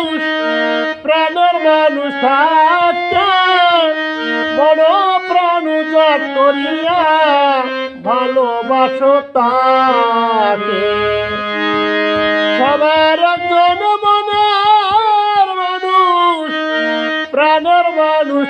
মানুষ, প্রাণের মানুষ বড় প্রাণ জাত করিয়া ভালোবাসো তাকে। সবার একজন মনের মানুষ, প্রাণের মানুষ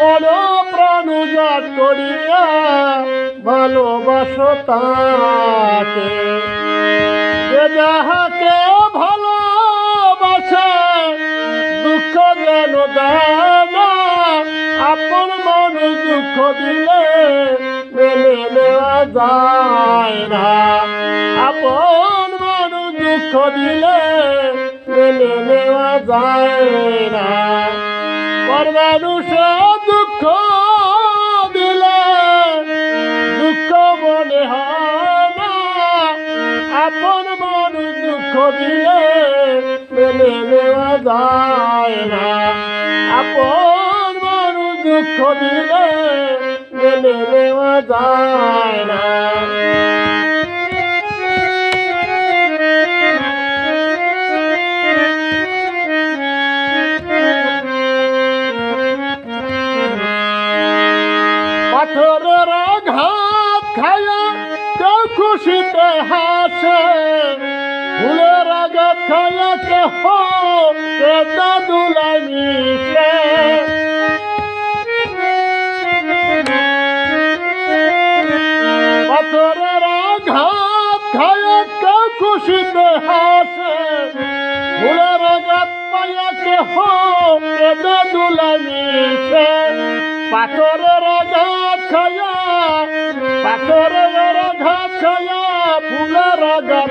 বড় প্রাণ করিয়া ভালোবাসো তাকে। যাহাকে আপন মানুষ দুঃখ দিলে মেনে নেওয়া যায় না। আপন মানুষ দুঃখ দিলে মেনে নেওয়া যায় না। পর মানুষে দুঃখ দিলে দুঃখ মনে হয় না। আপন মানুষ দুঃখ দিলে মেনে নেওয়া যায় না। আপন মানুষ দুঃখ দিলে মেনে নেওয়া যায় না। খুশিতে হাসে ফুলের আঘাত খায়া কেহ কেদা দুলাই মিশে পাথরের আঘাত খায়া কেউ খুশিতে হাসে। ফুলের আঘাত পায়া কেহ কেদা দুলাই মিশে পাথরের আঘাত খায়া পাথরের আঘাত খায়া ফুলের আঘাত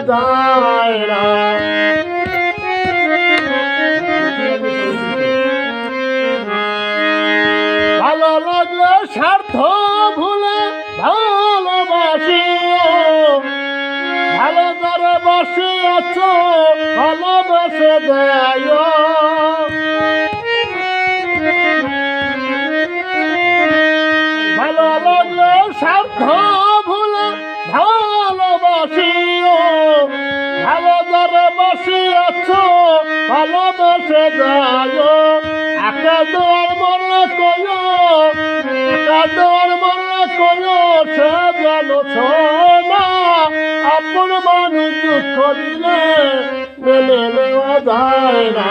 না ভালো লাগলে স্বার্থ ভুলে ভালোবাসিও ভালো করে বসে আছো ভালোবাসে দেয়। ভালো স্বার্থ ভালোবাসে যায় একা দোয়ার মরলে কয়ো একা দোয়ার মরলে কয়ো সে যেন না আপন মানুষ দিলে মেনে যায় না।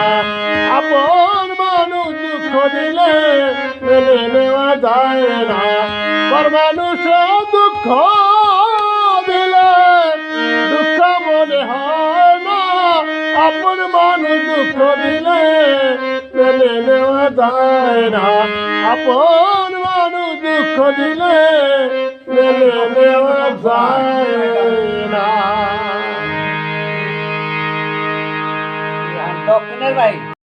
আপন মানুষ দুঃখ দিলে মেনে নেওয়া যায় না। পর দুঃখ দিলে, দুঃখ মনে হয় না আপন মানুষ দুঃখ দিলে মেনে নেওয়া যায় না আপন